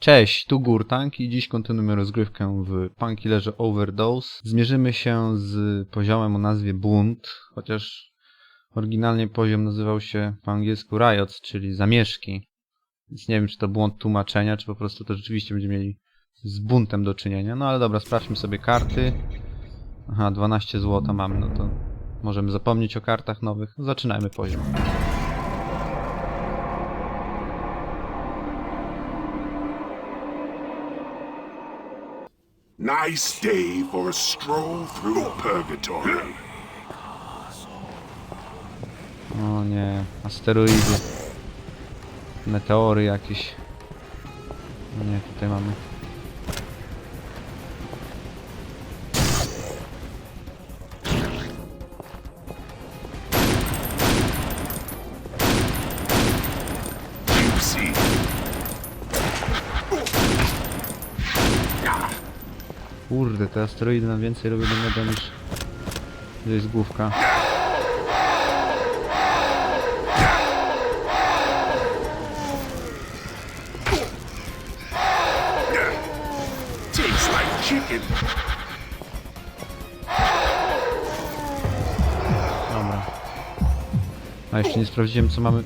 Cześć, tu Gurtank i dziś kontynuujemy rozgrywkę w Punkillerze Overdose. Zmierzymy się z poziomem o nazwie Bunt, chociaż oryginalnie poziom nazywał się po angielsku Riots, czyli zamieszki. Więc nie wiem, czy to błąd tłumaczenia, czy po prostu to rzeczywiście będziemy mieli z buntem do czynienia. No ale dobra, sprawdźmy sobie karty. Aha, 12 zł mamy, no to możemy zapomnieć o kartach nowych. Zaczynajmy poziom. Nice day for a stroll through purgatory. O nie, asteroidy. Meteory jakieś. Nie, tutaj mamy. Kurde, te asteroidy nam więcej robią damage niż... To jest główka. Dobra. A jeszcze nie sprawdziłem co mamy...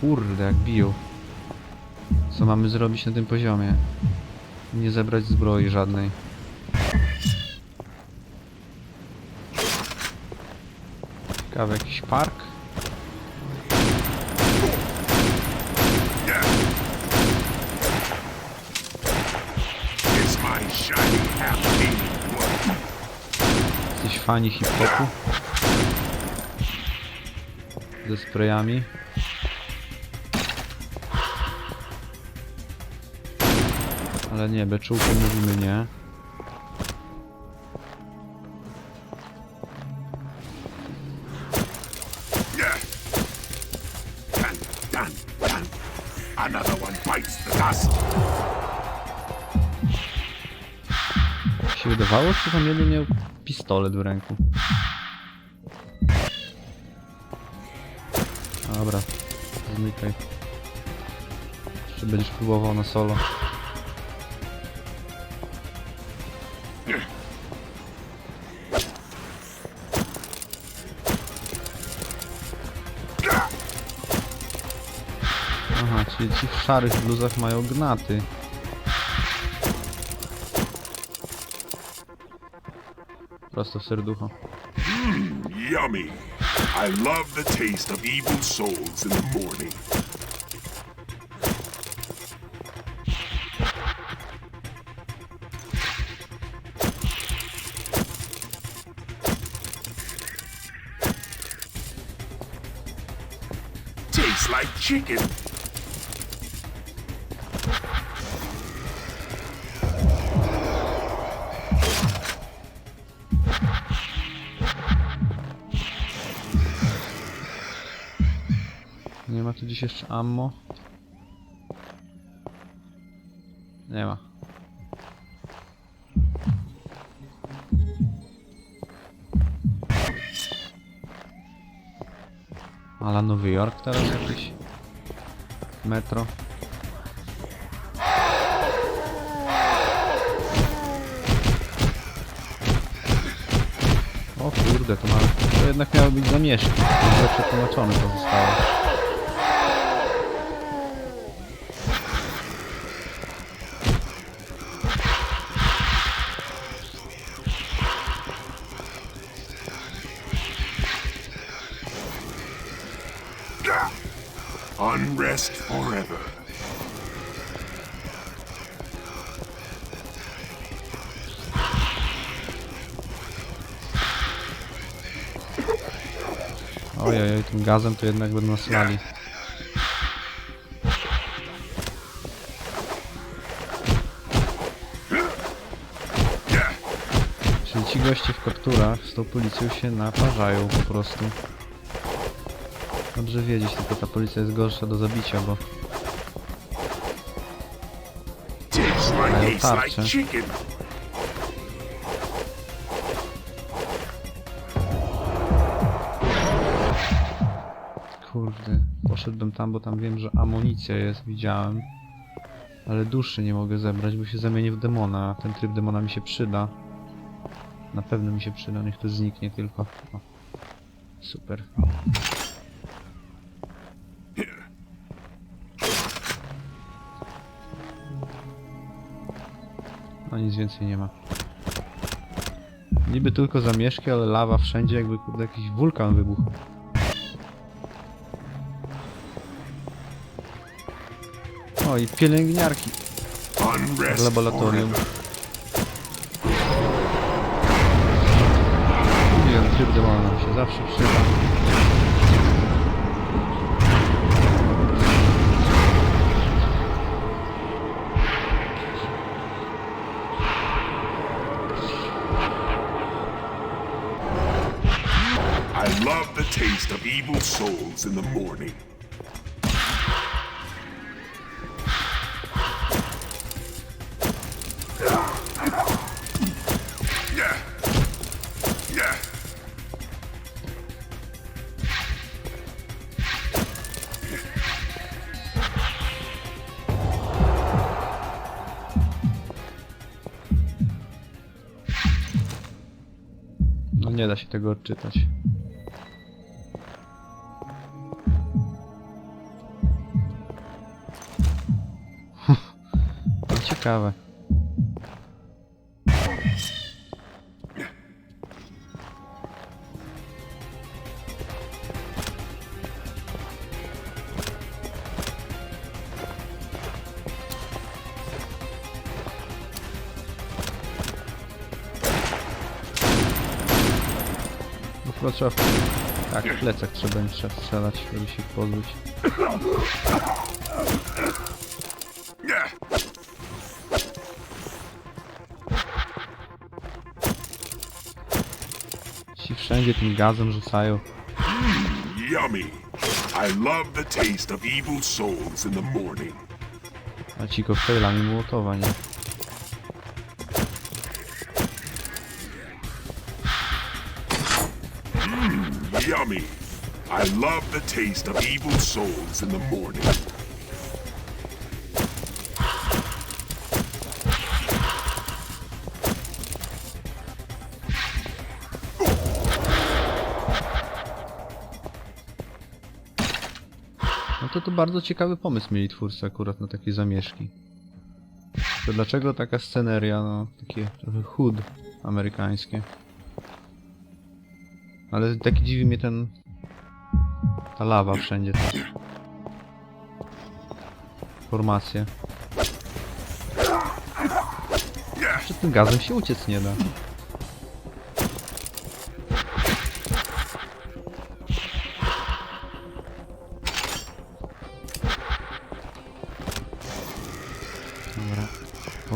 Kurde, jak biją. Co mamy zrobić na tym poziomie? Nie zebrać zbroi żadnej. Ciekawe, jakiś park? Jesteś fani hip-hopu? Ze sprayami? Ale nie, beczułki mówimy nie. Wydawało, czy tam jeden miał pistolet w ręku? Dobra, zmykaj. Czy będziesz próbował na solo? Aha, czyli ci w szarych bluzach mają gnaty. Prosto w serducho. Yummy. I love the taste of evil souls in the morning. Tastes like chicken. Nie ma tu dziś jeszcze ammo? Nie ma. Ale Nowy Jork teraz jakiś? Metro? O kurde, to, ma, to jednak miały być zamieszki. Źle przetłumaczone to zostało. Unrest forever. Ojej, tym gazem to jednak będą nas lali. Czyli ci goście w kapturach z tą policją się naparzają po prostu. Dobrze wiedzieć, tylko ta policja jest gorsza do zabicia, bo Mają chicken. kurde, poszedłbym tam, bo tam wiem, że amunicja jest, widziałem. Ale duszy nie mogę zebrać, bo się zamienię w demona. a Ten tryb demona mi się przyda. Na pewno mi się przyda, niech to zniknie tylko. O. Super. No nic więcej nie ma. Niby tylko zamieszki, ale lawa wszędzie jakby jakiś wulkan wybuchł. O i pielęgniarki laboratorium. forever. Mówiłem, tryb nam się zawsze przyda. Evil souls in the morning. No nie da się tego odczytać. Ciekawe. Chyba trzeba... Tak, w plecach trzeba trzeba strzelać, żeby się pozbyć. Wszędzie tym gazem rzucają. Yummy. I love the taste of evil souls in the morning. A ci koktajlami Mołotowa, nie? Yummy. I love the taste of evil souls in the morning. To to bardzo ciekawy pomysł mieli twórcy akurat na takie zamieszki. To dlaczego taka sceneria, no takie trochę hood amerykańskie. Ale taki dziwi mnie ten... Ta lawa wszędzie. Ta. Formacje. Yeah. Przed tym gazem się uciec nie da.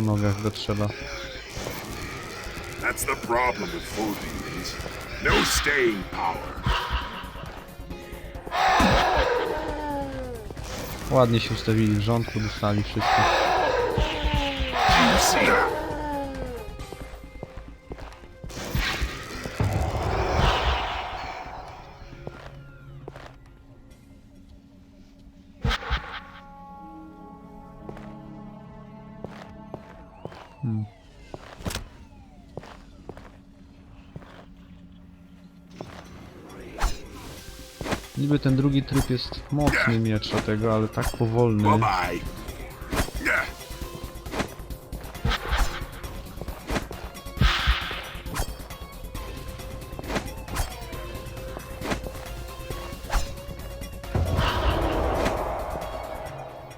Nogach go trzeba. That's the problem with full demons. No staying power. Ładnie się ustawili w rządku, dostali wszystko. Niby ten drugi tryb jest mocny miecz tego, ale tak powolny.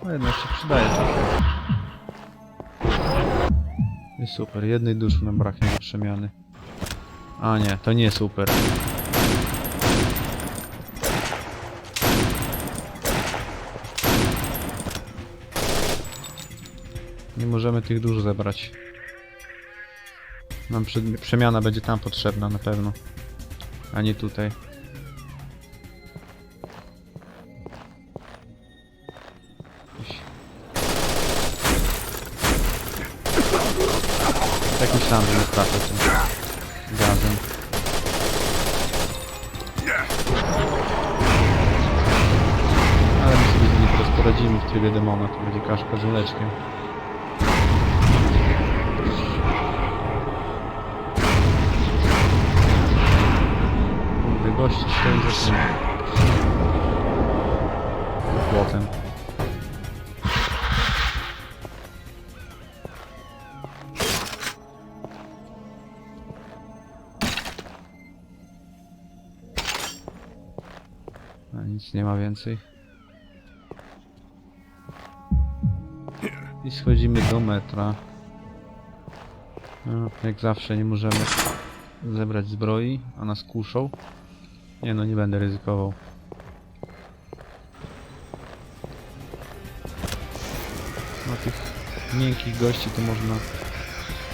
No jednak się przydaje trochę. I super, jednej duszy nam braknie do przemiany. A nie, to nie super. Możemy tych dusz zebrać. Nam przemiana będzie tam potrzebna na pewno. A nie tutaj. Tak myślałem, że nie trafię tym gazem. Ale my sobie z nimi teraz poradzimy w trybie demona, to będzie kaszka z. stoi za tym płotem. A nic nie ma więcej. I schodzimy do metra. No, jak zawsze nie możemy zebrać zbroi, a nas kuszą. Nie no, nie będę ryzykował. Na tych miękkich gości to można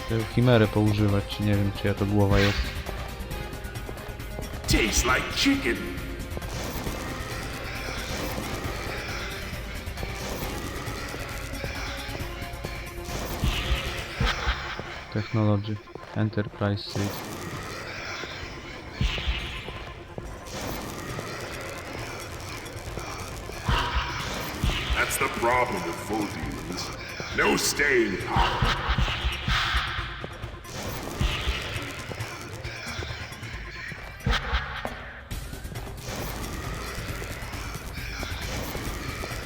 tę chimerę poużywać, czy nie wiem, czyja to głowa jest. Tastes like chicken. Technology. Enterprise Suite. Problem with full demons. No staying power.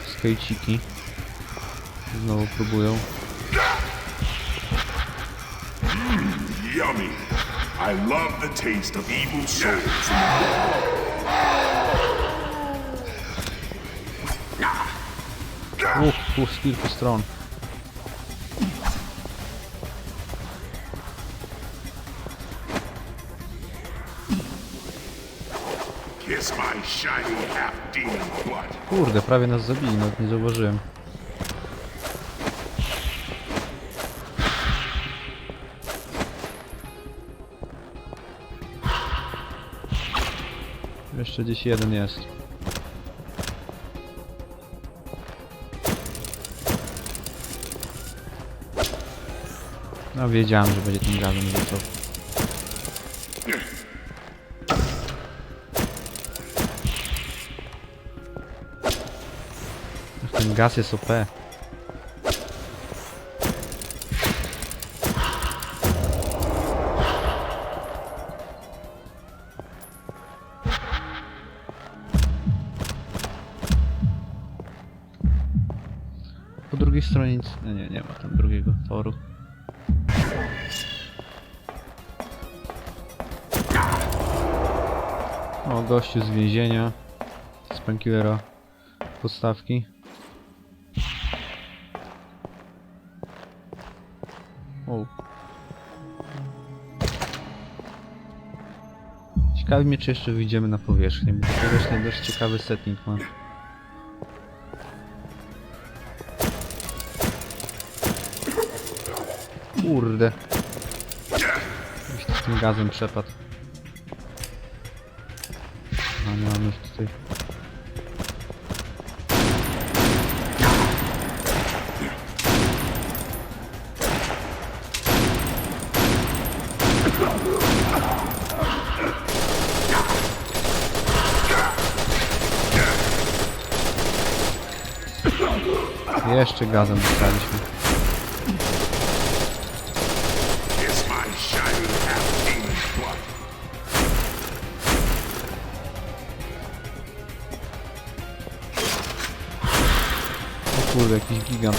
Skejciki. Znowu próbują. Mm, yummy. I love the taste of evil souls Uff, uff, z kilku stron. Kurde, prawie nas zabili, nawet nie zauważyłem. Jeszcze gdzieś jeden jest. No wiedziałem, że będzie tym razem rzucał. Ten gaz jest OP. O, gościu z więzienia. Z Pankillera podstawki. O. Ciekawi mnie, czy jeszcze wyjdziemy na powierzchnię, bo powierzchnia dość ciekawy setting ma. Kurde. Z tym gazem przepadł. A nie mamy już tutaj. Jeszcze gazem dostaliśmy. Kiss my. O kurde, jakiś gigant.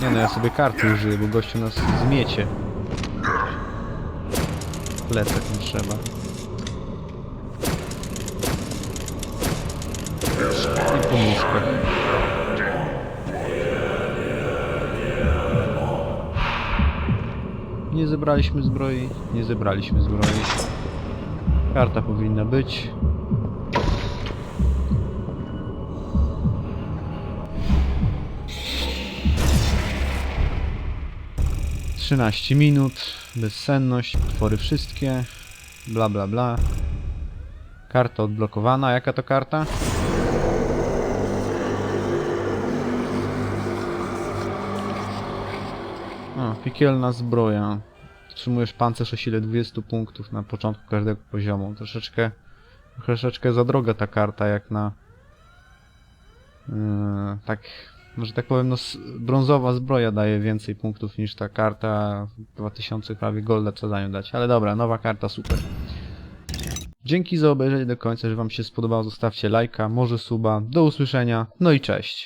Nie no, ja sobie karty użyję, bo gościu nas zmiecie. Plecak nie trzeba. I po mózgach. Nie zebraliśmy zbroi, nie zebraliśmy zbroi. Karta powinna być. Trzynaście minut, bezsenność, potwory wszystkie, bla bla bla. Karta odblokowana, jaka to karta? O, piekielna zbroja. Otrzymujesz pancerz o sile 20 punktów na początku każdego poziomu. Troszeczkę, troszeczkę za droga ta karta jak na... Yy, tak, może tak powiem, no brązowa zbroja daje więcej punktów niż ta karta 2000 prawie golda co nią dać. Ale dobra, nowa karta super. Dzięki za obejrzenie do końca, że wam się spodobało, zostawcie lajka, może suba. Do usłyszenia, no i cześć.